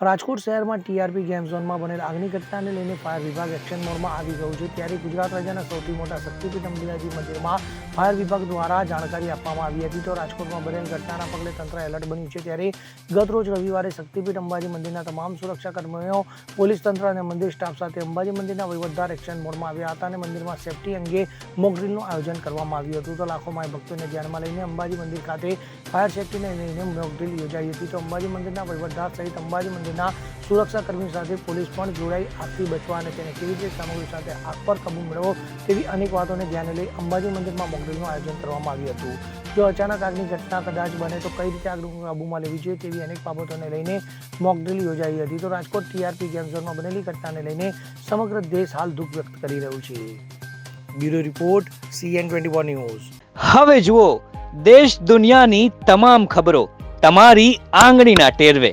રાજકોટ શહેરમાં TRP game ઝોનમાં બનેલ આગની ઘટનાને લઈને ફાયર વિભાગ એક્શન મોડમાં આવી ગયું છે. ત્યારે ગુજરાત રાજ્યના સૌથી મોટા શક્તિપીઠ અંબિલાજી મંદિરમાં ફાયર વિભાગ દ્વારા જાણકારી આપવામાં આવી હતી. તો રાજકોટમાં બનેલ ઘટનાના પગલે તંત્ર એલર્ટ બન્યું છે. ત્યારે ગત રોજ રવિવારે શક્તિપીઠ અંબાજી મંદિરના તમામ સુરક્ષા કર્મીઓ, પોલીસ તંત્ર અને મંદિર સ્ટાફ સાથે અંબાજી મંદિરના વહીવટદાર એક્શન મોડમાં આવ્યા હતા અને મંદિરમાં સેફટી અંગે મોકડ્રીલનું આયોજન કરવામાં આવ્યું હતું. તો લાખો માય ભક્તોને ધ્યાનમાં લઈને અંબાજી મંદિર ખાતે ફાયર સેફટીને લઈને મોકડ્રીલ યોજાઈ હતી. તો અંબાજી મંદિરના વહીવટદાર સહિત અંબાજી મંદિરના સુરક્ષા કર્મી સાથે પોલીસ પણ જોડાઈ આગથી બચવા અને તેને કેવી રીતે સામગ્રી સાથે આગ પર કાબુ મેળવો તેવી અનેક વાતોને ધ્યાને લઈ અંબાજી મંદિરમાં મોકડ્રીલનું આયોજન કરવામાં આવ્યું હતું. જો અચાનક આગની ઘટના કદાચ બને તો કઈ રીતે આગ કાબૂમાં લેવી જોઈએ તેવી અનેક બાબતોને લઈને મોકડ્રીલ યોજાઈ હતી. તો રાજકોટ ટીઆરપી ગેમ ઝોનમાં બનેલી ઘટનાને લઈને સમગ્ર દેશ હાલ દુઃખ વ્યક્ત કરી રહ્યું છે. Bureau report, CN twenty news. હવે જુઓ, દેશ દુનિયાની તમામ ખબરો તમારી આંગળીના ટેરવે.